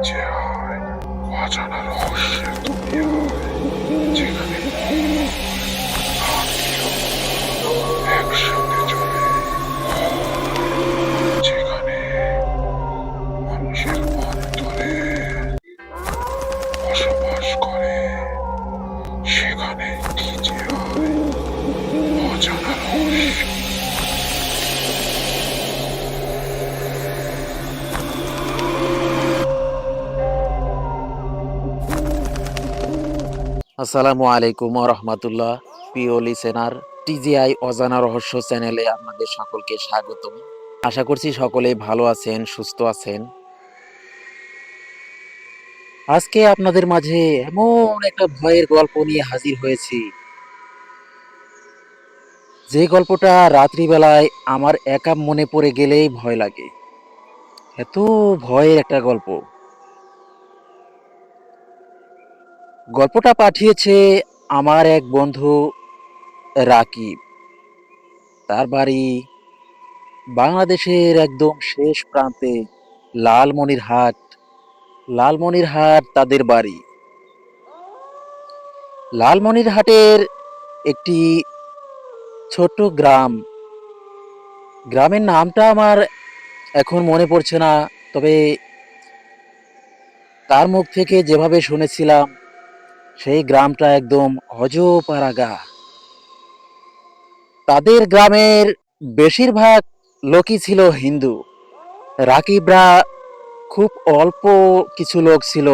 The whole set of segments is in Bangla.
নিচে আয় অজানা রহস্যের দুনিয়া যেখানে আমিও আসসালামু আলাইকুম রহমতুল্লাহ। প্রিয় লিসেনার টিজিআই অজানা রহস্য চ্যানেলে আপনাদের সকলকে স্বাগতম। আশা করছি সকলে ভালো আছেন, সুস্থ আছেন। আজকে আপনাদের মাঝে এমন একটা ভয়ের গল্প নিয়ে হাজির হয়েছি। যে গল্পটা রাত্রিবেলায় আমার একা মনে পড়ে গেলেই ভয় লাগে। এত ভয়ের একটা গল্প। গল্পটা পাঠিয়েছে আমার এক বন্ধু রাকিব। তার বাড়ি বাংলাদেশের একদম শেষ প্রান্তে লালমনিরহাট। লালমনিরহাট তাদের বাড়ি। লালমনিরহাটের একটি ছোট্ট গ্রাম। গ্রামের নামটা আমার এখন মনে পড়ছে না, তবে তার মুখ থেকে যেভাবে শুনেছিলাম সেই গ্রামটা একদম অজপাড়াগা তাদের গ্রামের বেশিরভাগ লোকই ছিল হিন্দু। রাকিবরা খুব অল্প কিছু লোক ছিল,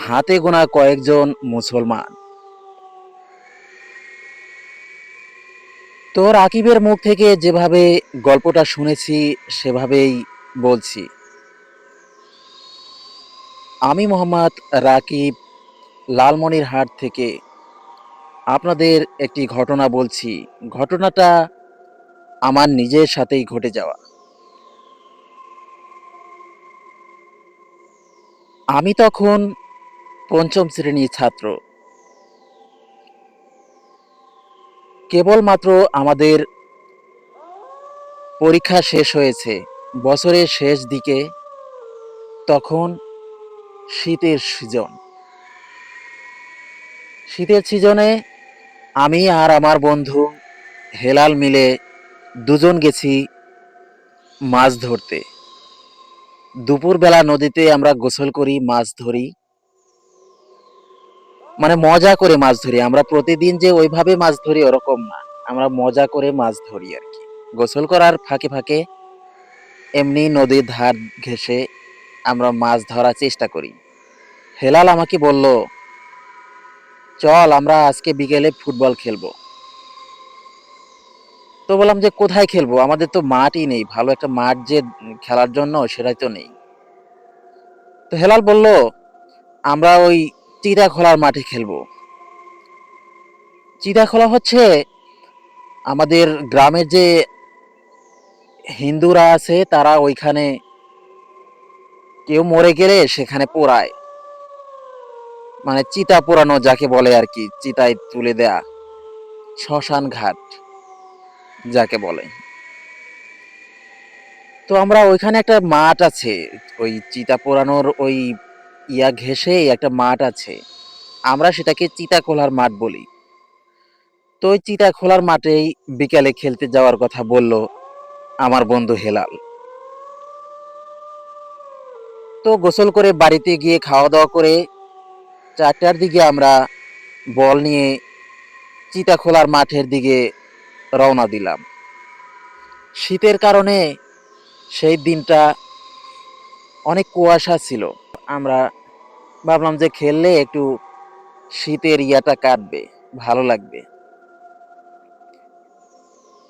হাতে গোনা কয়েকজন মুসলমান। তো রাকিবের মুখ থেকে যেভাবে গল্পটা শুনেছি, সেভাবেই বলছি। আমি মোহাম্মদ রাকিব লালমনিরহাট থেকে আপনাদের একটি ঘটনা বলছি। ঘটনাটা আমার নিজের সাথেই ঘটে যাওয়া। আমি তখন পঞ্চম শ্রেণির ছাত্র। কেবলমাত্র আমাদের পরীক্ষা শেষ হয়েছে। বছরের শেষ দিকে তখন শীতের সিজন। শীতের সিজনে আমি আর আমার বন্ধু হেলাল মিলে দুজন গেছি মাছ ধরতে। দুপুরবেলা নদীতে আমরা গোসল করি, মাছ ধরি। মানে মজা করে মাছ ধরি। আমরা প্রতিদিন যে ওইভাবে মাছ ধরি ওরকম না। আমরা মজা করে মাছ ধরি আর কি। গোসল করার ফাঁকে ফাঁকে এমনি নদীর ধার ঘেঁষে আমরা মাছ ধরার চেষ্টা করি। হেলাল আমাকে বলল চল, আমরা আজকে বিকেলে ফুটবল খেলব। তো বললাম যে, কোথায় খেলব? আমাদের তো মাঠই নেই, ভালো একটা মাঠ যে খেলার জন্য সেটাই তো নেই। তো হেলাল বলল, আমরা ওই চিড়া খোলার মাঠে খেলব। চিড়া খোলা হচ্ছে আমাদের গ্রামের যে হিন্দুরা আছে, তারা ওইখানে কেউ মরে গেলে সেখানে পোড়ায়। মানে চিতা পোড়ানো যাকে বলে আর কি, চিতায় তুলে দেয়া। শ্মশান ঘাট যাকে বলে। তো আমরা ওইখানে একটা মাঠ আছে, ওই চিতা পোড়ানোর ওই ইয়া ঘেসে একটা মাঠ আছে। আমরা সেটাকে চিতা খোলার মাঠ বলি। তো ওই চিতা খোলার মাঠেই বিকালে খেলতে যাওয়ার কথা বলল আমার বন্ধু হেলাল। তো গোসল করে বাড়িতে গিয়ে খাওয়া দাওয়া করে চারটার দিকে আমরা বল নিয়ে চিতাখোলার মাঠের দিকে রওনা দিলাম। শীতের কারণে সেই দিনটা অনেক কুয়াশা ছিল। আমরা ভাবলাম যে খেললে একটু শীতের ইয়াটা কাটবে, ভালো লাগবে।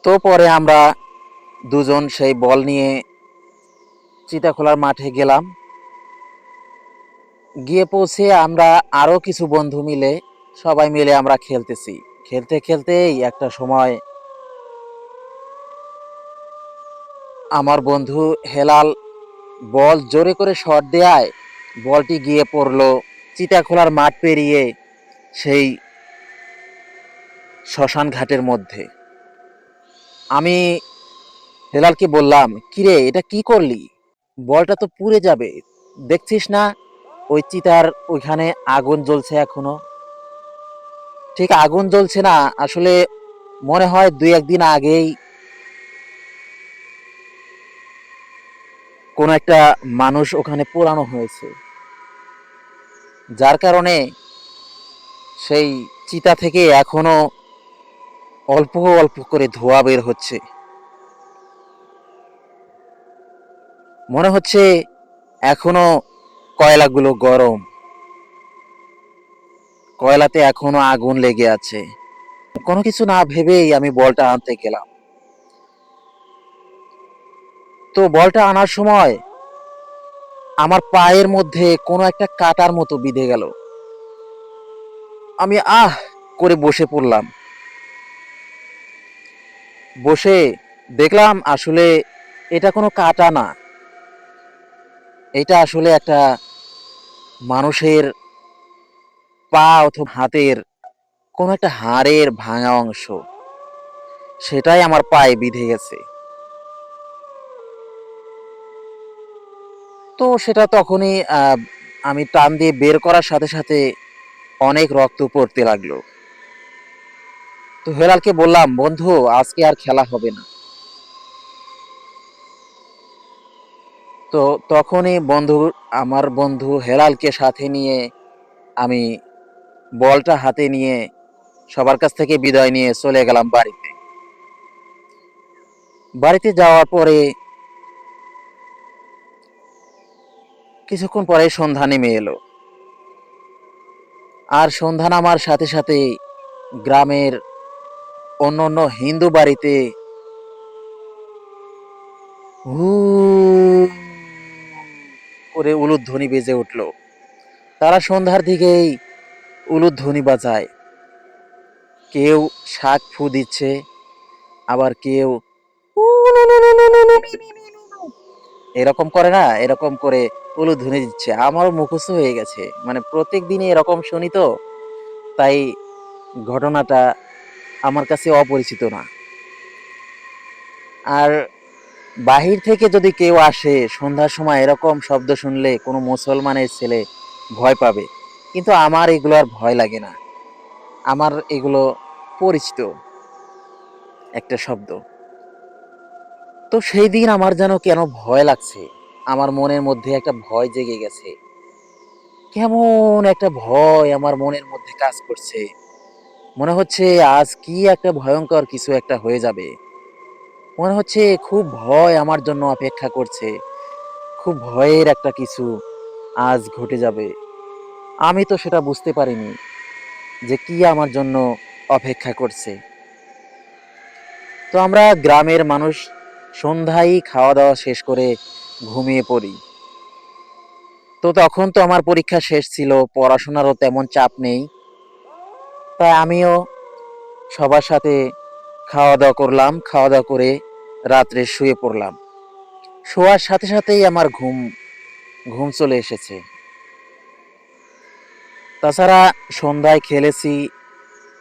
তো পরে আমরা দুজন সেই বল নিয়ে চিতাখোলার মাঠে গেলাম। গিয়ে পৌঁছে আমরা আরও কিছু বন্ধু মিলে, সবাই মিলে আমরা খেলতেছি। খেলতে খেলতেই একটা সময় আমার বন্ধু হেলাল বল জোরে করে শট দেয় বলটি গিয়ে পড়ল চিতাখোলার মাঠ পেরিয়ে সেই শ্মশান ঘাটের মধ্যে। আমি হেলালকে বললাম, কিরে, এটা কি করলি? বলটা তো পুড়ে যাবে, দেখছিস না? ওই চিতার ওইখানে আগুন জ্বলছে এখনও। ঠিক আগুন জ্বলছে না, আসলে মনে হয় দুই একদিন আগেই কোন একটা মানুষ ওখানে পোড়ানো হয়েছে। যার কারণে সেই চিতা থেকে এখনও অল্প অল্প করে ধোয়া বের হচ্ছে। মনে হচ্ছে এখনও কয়লাগুলো গরম। কয়লাতে এখনও আগুন লেগে আছে। কোনো কিছু না ভেবেই আমি বলটা আনতে গেলাম। তো বলটা আনার সময় আমার পায়ের মধ্যে কোনো একটা কাটার মতো বিঁধে গেল। আমি আহ করে বসে পড়লাম। বসে দেখলাম আসলে এটা কোনো কাটা না। এটা আসলে একটা মানুষের পা অথবা হাতের কোনো একটা হাড়ের ভাঙা অংশ। সেটাই আমার পায়ে বিঁধে গেছে। তো সেটা তখনই আমি টান দিয়ে বের করার সাথে সাথে অনেক রক্ত পড়তে লাগল। তো হেলালকে বললাম, বন্ধু, আজকে আর খেলা হবে না। তো তখনই বন্ধু, আমার বন্ধু হেলালকে সাথে নিয়ে আমি বলটা হাতে নিয়ে সবার কাছ থেকে বিদায় নিয়ে চলে গেলাম বাড়িতে। বাড়িতে যাওয়ার পরে কিছুক্ষণ পরে সন্ধ্যা নেমে এলো। আর সন্ধ্যা নামার সাথে সাথে গ্রামের অন্য অন্য হিন্দু বাড়িতে হু করে উলুধ্বনি বেজে উঠল। তারা সন্ধ্যার দিকেই উলুধ্বনি বাজায়। কেউ শাক ফু দিচ্ছে, আবার কেউ এরকম করে না, এরকম করে উলুধ্বনি দিচ্ছে। আমারও মুখস্থ হয়ে গেছে। মানে প্রত্যেক দিনই এরকম শুনি তো, তাই ঘটনাটা আমার কাছে অপরিচিত না। আর বাহির থেকে যদি কেউ আসে, সন্ধ্যার সময় এরকম শব্দ শুনলে কোনো মুসলমানের ছেলে ভয় পাবে। কিন্তু আমার এগুলো আর ভয় লাগে না। আমার এগুলো পরিচিত একটা শব্দ। তো সেই দিন আমার যেন কেন ভয় লাগছে, আমার মনের মধ্যে একটা ভয় জেগে গেছে। কেমন একটা ভয় আমার মনের মধ্যে কাজ করছে। মনে হচ্ছে আজ কি একটা ভয়ঙ্কর কিছু একটা হয়ে যাবে। মনে হচ্ছে খুব ভয় আমার জন্য অপেক্ষা করছে। খুব ভয়ের একটা কিছু আজ ঘটে যাবে। আমি তো সেটা বুঝতে পারিনি যে কি আমার জন্য অপেক্ষা করছে। তো আমরা গ্রামের মানুষ সন্ধ্যায় খাওয়া দাওয়া শেষ করে ঘুমিয়ে পড়ি। তো তখন তো আমার পরীক্ষা শেষ ছিল, পড়াশোনারও তেমন চাপ নেই। তাই আমিও সবার সাথে খাওয়া দাওয়া করলাম খাওয়া দাওয়া করে রাত্রে শুয়ে পড়লাম। শোয়ার সাথে সাথেই আমার ঘুম ঘুম চলে এসেছে। তাছাড়া সন্ধ্যায় খেলেছি,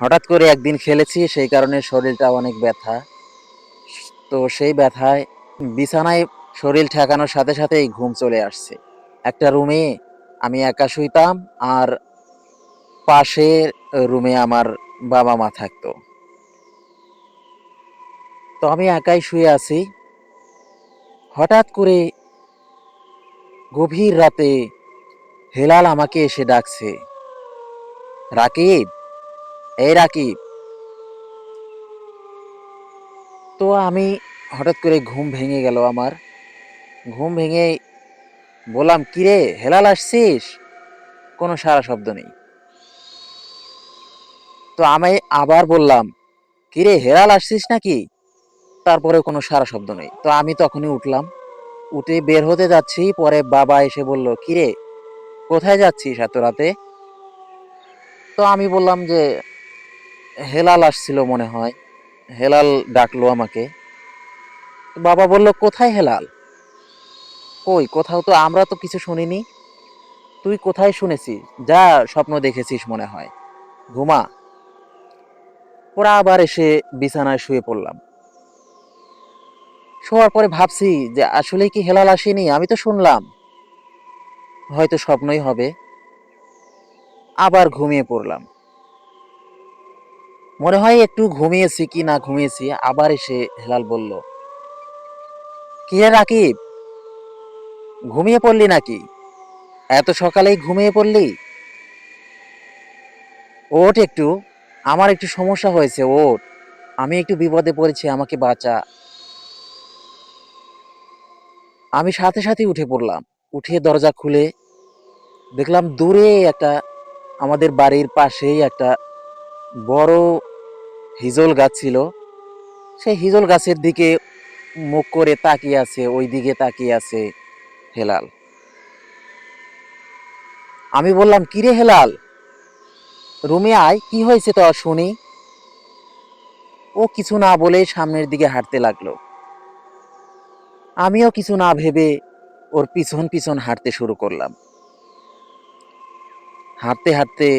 হঠাৎ করে একদিন খেলেছি, সেই কারণে শরীরটা অনেক ব্যথা। তো সেই ব্যথায় বিছানায় শরীর ঠেকানোর সাথে সাথেই ঘুম চলে আসছে। একটা রুমে আমি একা শুইতাম আর পাশে রুমে আমার বাবা মা থাকতো। তো আমি একাই শুয়ে আছি। হঠাৎ করে গভীর রাতে হেলাল আমাকে এসে ডাকছে। রাকিব? এই রাকিব। তো আমি হঠাৎ করে ঘুম ভেঙে গেল আমার। ঘুম ভেঙে বললাম, কিরে, হেলাল আসছিস? কোনো সারা শব্দ নেই। তো আমি আবার বললাম, কিরে, হেলাল আসছিস নাকি? তারপরে কোনো সারা শব্দ নেই। তো আমি তখনই উঠলাম। উঠে বের হতে যাচ্ছি, পরে বাবা এসে বলল, কিরে, কোথায় যাচ্ছিস এত রাতে? তো আমি বললাম যে, হেলাল আসছিল মনে হয়। হেলাল ডাকলো আমাকে। বাবা বলল, কোথায় হেলাল? কই, কোথাও তো আমরা তো কিছু শুনিনি। তুই কোথায় শুনেছিস? যা স্বপ্ন দেখেছিস মনে হয়। ঘুমা। ওরা আবার এসে বিছানায় শুয়ে পড়লাম। শোয়ার পরে ভাবছি যে আসলে কি হেলাল আসেনি, আমি তো শুনলাম। হয়তো স্বপ্নই হবে। আবার ঘুমিয়ে পড়লাম। মনে হয় একটু ঘুমিয়েছি কি না ঘুমিয়েছি, আবার এসে হেলাল বলল, কি রে রাকিব? ঘুমিয়ে পড়লি নাকি? এত সকালেই ঘুমিয়ে পড়লি? ওট একটু, আমার একটু সমস্যা হয়েছে ওট আমি একটু বিপদে পড়েছি, আমাকে বাঁচা। আমি সাথে সাথে উঠে পড়লাম। উঠে দরজা খুলে দেখলাম দূরে একটা আমাদের বাড়ির পাশেই একটা বড় হিজল গাছ ছিল। সেই হিজল গাছের দিকে মুখ করে তাকিয়ে আছে ওই দিকে তাকিয়ে আছে হেলাল। আমি বললাম, কিরে হেলাল? রুমে আয়, কি হয়েছে তো শুনি? ও কিছু না বলে সামনের দিকে হাঁটতে লাগল। আমিও কিছু না ভেবে ওর পিছন পিছন হাঁটতে শুরু করলাম। হাঁটতে হাঁটতে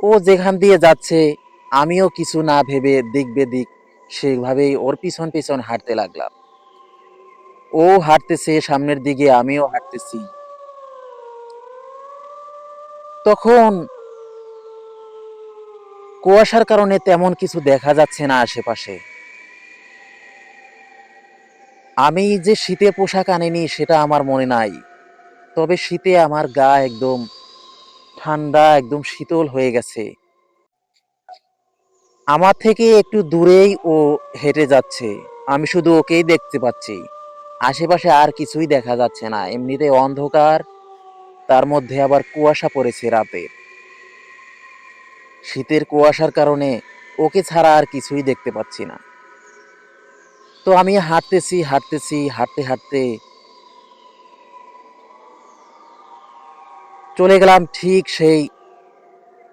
ও যেখান দিয়ে যাচ্ছে, আমিও কিছু না ভেবে দিক বেদিক সেভাবেই ওর পিছন পিছন হাঁটতে লাগলাম। ও হাঁটতেছে সামনের দিকে, আমিও হাঁটতেছি। তখন কুয়াশার কারণে তেমন কিছু দেখা যাচ্ছে না আশেপাশে। আমি যে শীতে পোশাক আনিনি সেটা আমার মনে নাই। তবে শীতে আমার গা একদম ঠান্ডা, একদম শীতল হয়ে গেছে। আমার থেকে একটু দূরেই ও হেঁটে যাচ্ছে। আমি শুধু ওকেই দেখতে পাচ্ছি। আশেপাশে আর কিছুই দেখা যাচ্ছে না। এমনিতে অন্ধকার, তার মধ্যে আবার কুয়াশা পড়েছে রাতে। শীতের কুয়াশার কারণে ওকে ছাড়া আর কিছুই দেখতে পাচ্ছি না। তো আমি হাঁটতেছি হাঁটতেছি, হাঁটতে হাঁটতে। চলে গেলাম ঠিক সেই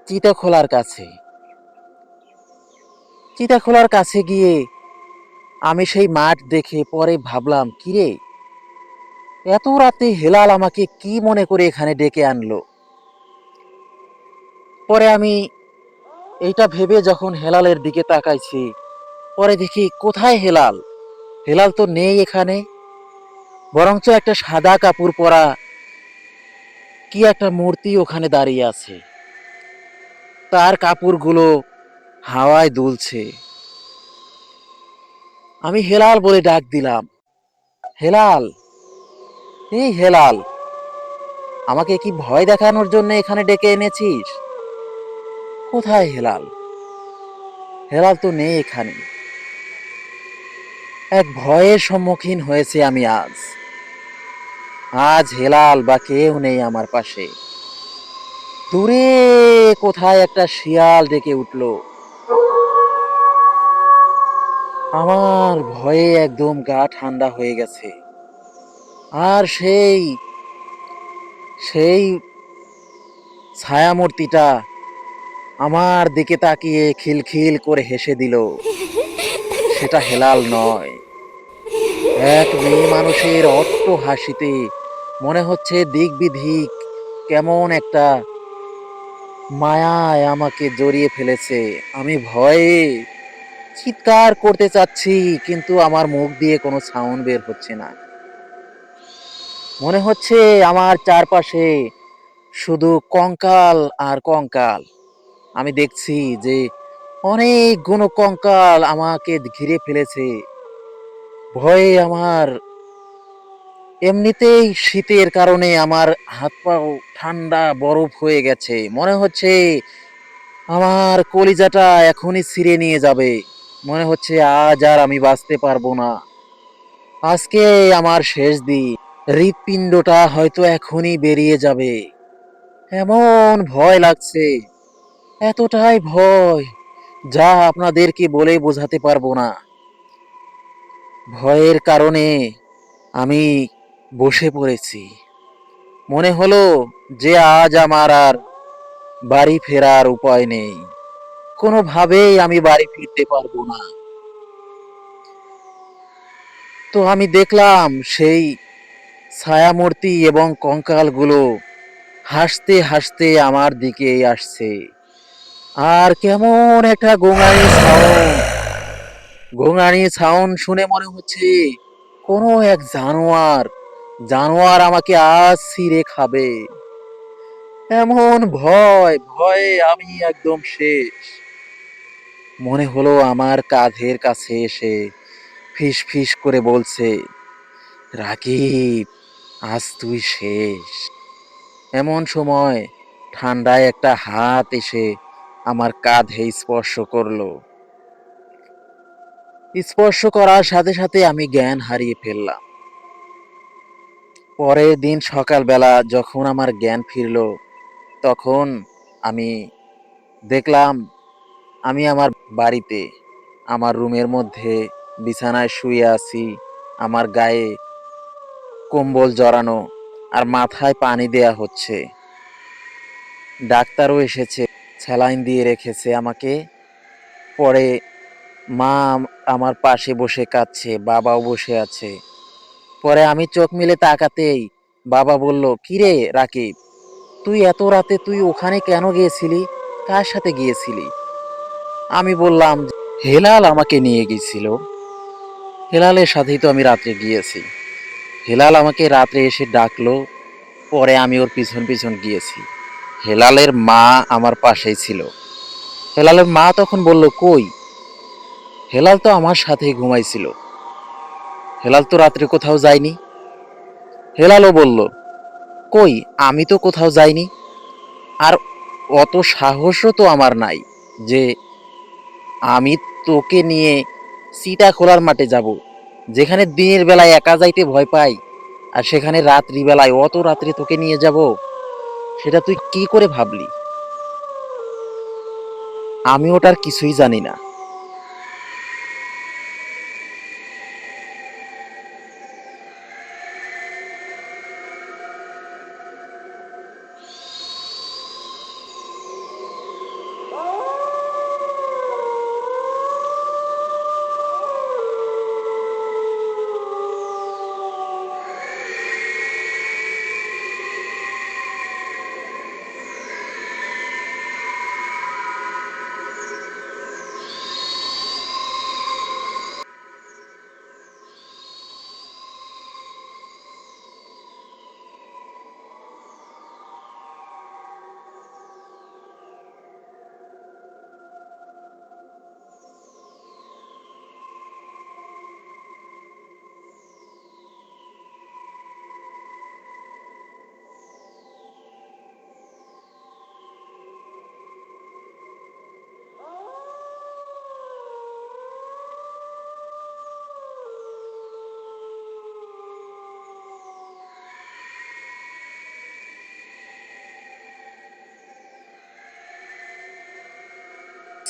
চিতাখোলার কাছে। চিতাখোলার কাছে গিয়ে আমি সেই মাঠ দেখে পরে ভাবলাম, কিরে, এত রাতে হেলাল আমাকে কি মনে করে এখানে ডেকে আনলো? পরে আমি এইটা ভেবে যখন হেলালের দিকে তাকাইছি, পরে দেখি, কোথায় হেলাল? হেলাল তো নেই এখানে। বরঞ্চ একটা সাদা কাপড় পরা কি একটা মূর্তি ওখানে দাঁড়িয়ে আছে। তার কাপড়গুলো হাওয়ায় দুলছে। আমি হেলাল বলে ডাক দিলাম, হেলাল, এই হেলাল, আমাকে কি ভয় দেখানোর জন্য এখানে ডেকে এনেছিস? কোথায় হেলাল? হেলাল তো নেই এখানে। এক ভয়ের সম্মুখীন হয়েছে আমি আজ। আজ হেলাল বা কেউ নেই আমার পাশে। দূরে কোথায় একটা শিয়াল ডেকে উঠল। আমার ভয়ে একদম গা ঠান্ডা হয়ে গেছে। আর সেই সেই ছায়ামূর্তিটা আমার দিকে তাকিয়ে খিলখিল করে হেসে দিল। সেটা হেলাল নয়। এক মেয়ে মানুষের অট্ট হাসিতে মনে হচ্ছে দিক বিধিক কেমন একটা মায়ায় আমাকে জড়িয়ে ফেলেছে। আমি ভয়ে চিৎকার করতে চাচ্ছি, কিন্তু আমার মুখ দিয়ে কোনো সাউন্ড বের হচ্ছে না। মনে হচ্ছে আমার চারপাশে শুধু কঙ্কাল আর কঙ্কাল। আমি দেখছি যে অনেকগুলো কঙ্কাল আমাকে ঘিরে ফেলেছে। ভয়ে আমার এমনিতেই শীতের কারণে আমার হাত পাও ঠান্ডা বরফ হয়ে গেছে। মনে হচ্ছে আমার কলিজাটা এখনই ছিঁড়ে নিয়ে যাবে। মনে হচ্ছে আজ আর আমি বাঁচতে পারব না। আজকে আমার শেষ দিন। হৃৎপিণ্ডটা হয়তো এখনই বেরিয়ে যাবে। এমন ভয় লাগছে। এতটাই ভয় যা আপনাদেরকে বলে বোঝাতে পারব না। ভয়ের কারণে আমি বসে পড়েছি। মনে হলো যে আজ আমার আর বাড়ি ফেরার উপায় নেই। কোনোভাবেই আমি বাড়ি ফিরতে পারব না। তো আমি দেখলাম সেই ছায়ামূর্তি এবং কঙ্কালগুলো হাসতে হাসতে আমার দিকে আসছে। আর কেমন একটা গোঙানি সাউন্ড গোঙানি সাউন্ড শুনে মনে হচ্ছে কোনো এক জানোয়ার। জানোয়ার আমাকে আজ ছিঁড়ে খাবে। এমন ভয়, ভয়ে আমি একদম শেষ। মনে হলো আমার কাঁধের কাছে এসে ফিস ফিস করে বলছে, রাকিব, আজ তুই শেষ। এমন সময় ঠান্ডায় একটা হাত এসে আমার কাঁধে স্পর্শ করল। স্পর্শ করার সাথে সাথে আমি জ্ঞান হারিয়ে ফেললাম। পরের দিন সকালবেলা যখন আমার জ্ঞান ফিরল, তখন আমি দেখলাম, আমি আমার বাড়িতে, আমার রুমের মধ্যে বিছানায় শুয়ে আছি, আমার গায়ে কম্বল জড়ানো আর মাথায় পানি দেয়া হচ্ছে। ডাক্তারও এসেছে, স্যালাইন দিয়ে রেখেছে আমাকে। পরে মা আমার পাশে বসে কাঁদছে, বাবাও বসে আছে। পরে আমি চোখ মিলে তাকাতেই বাবা বলল, কিরে রাকিব, তুই এত রাতে তুই ওখানে কেন গিয়েছিলি? কার সাথে গিয়েছিলি? আমি বললাম, হেলাল আমাকে নিয়ে গিয়েছিল। হেলালের সাথেই তো আমি রাত্রে গিয়েছি। হেলাল আমাকে রাত্রে এসে ডাকলো, পরে আমি ওর পিছন পিছন গিয়েছি। হেলালের মা আমার পাশেই ছিল। হেলালের মা তখন বলল, কই? হেলাল তো আমার সাথেই ঘুমাইছিল। হেলাল তো রাত্রে কোথাও যায়নি। হেলালও বলল, কই, আমি তো কোথাও যাইনি। আর অত সাহসও তো আমার নাই যে আমি তোকে নিয়ে সিটা খোলার মাঠে যাব, যেখানে দিনের বেলায় একা যাইতে ভয় পাই, আর সেখানে রাত্রি বেলায় অত রাত্রে তোকে নিয়ে যাব, সেটা তুই কি করে ভাবলি? আমি ওটার কিছুই জানি না।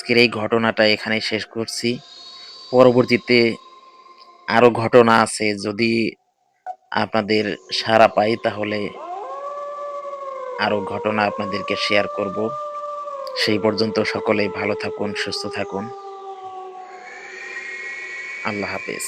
আজকের এই ঘটনাটা এখানে শেষ করছি। পরবর্তীতে আরও ঘটনা আছে, যদি আপনাদের সারা পাই তাহলে আরও ঘটনা আপনাদেরকে শেয়ার করব। সেই পর্যন্ত সকলেই ভালো থাকুন, সুস্থ থাকুন। আল্লাহ হাফেজ।